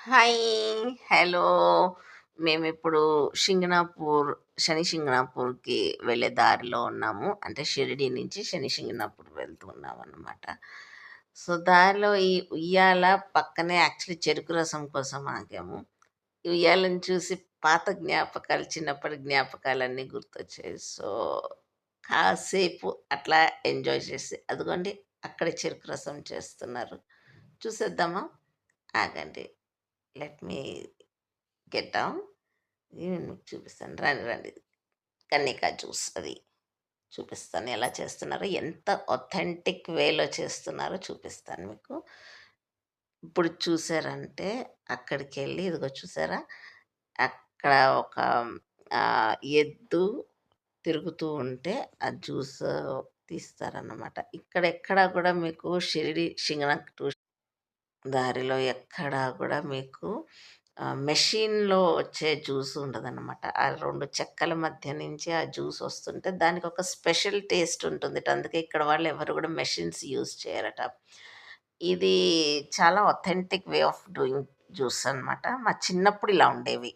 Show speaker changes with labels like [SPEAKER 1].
[SPEAKER 1] Hi! Hello! మేమిప్పుడు షింగనాపూర్, శని షింగనాపూర్‌కి వెళ్ళే దారిలో ఉన్నాము. అంటే షిరిడీ నుంచి శని షింగనాపూర్ వెళ్తున్నాం ఉన్నామనమాట. సో, దారిలో ఈ ఉయ్యాల పక్కనే యాక్చువల్లీ చెరుకు రసం కోసం ఆగాము. ఈ ఉయ్యాలను చూసి పాత జ్ఞాపకాలు, చిన్నప్పటి జ్ఞాపకాలన్నీ గుర్తొచ్చాయి. సో, కాసేపు అట్లా ఎంజాయ్ చేసి అదిగోండి అక్కడ చెరుకు రసం చేస్తున్నారు. చూసేద్దామా? ఆగండి. Let me get down. నేను మీకు చూపిస్తాను. రండి, రండి. కన్నికా జ్యూస్ అది. చూపిస్తాను ఎలా చేస్తున్నారో, ఎంత ఒథెంటిక్ వేలో చేస్తున్నారో చూపిస్తాను మీకు. ఇప్పుడు చూసారంటే అక్కడికి వెళ్ళి ఇదిగో చూసారా? అక్కడ ఒక ఎద్దు తిరుగుతూ ఉంటే ఆ జ్యూస్ తీస్తారన్నమాట. ఇక్కడెక్కడా కూడా మీకు షిరిడి షింగనాపూర్ దారిలో ఎక్కడా కూడా మీకు మెషిన్‌లో వచ్చే జ్యూస్ ఉండదనమాట. ఆ రెండు చెక్కల మధ్య నుంచి ఆ జ్యూస్ వస్తుంటే దానికి ఒక స్పెషల్ టేస్ట్ ఉంటుంది అందుకే ఇక్కడ వాళ్ళు ఎవరు కూడా మెషిన్స్ యూజ్ చేయరట. ఇది చాలా authentic way of doing juice అనమాట. మా చిన్నప్పుడు ఇలా ఉండేవి.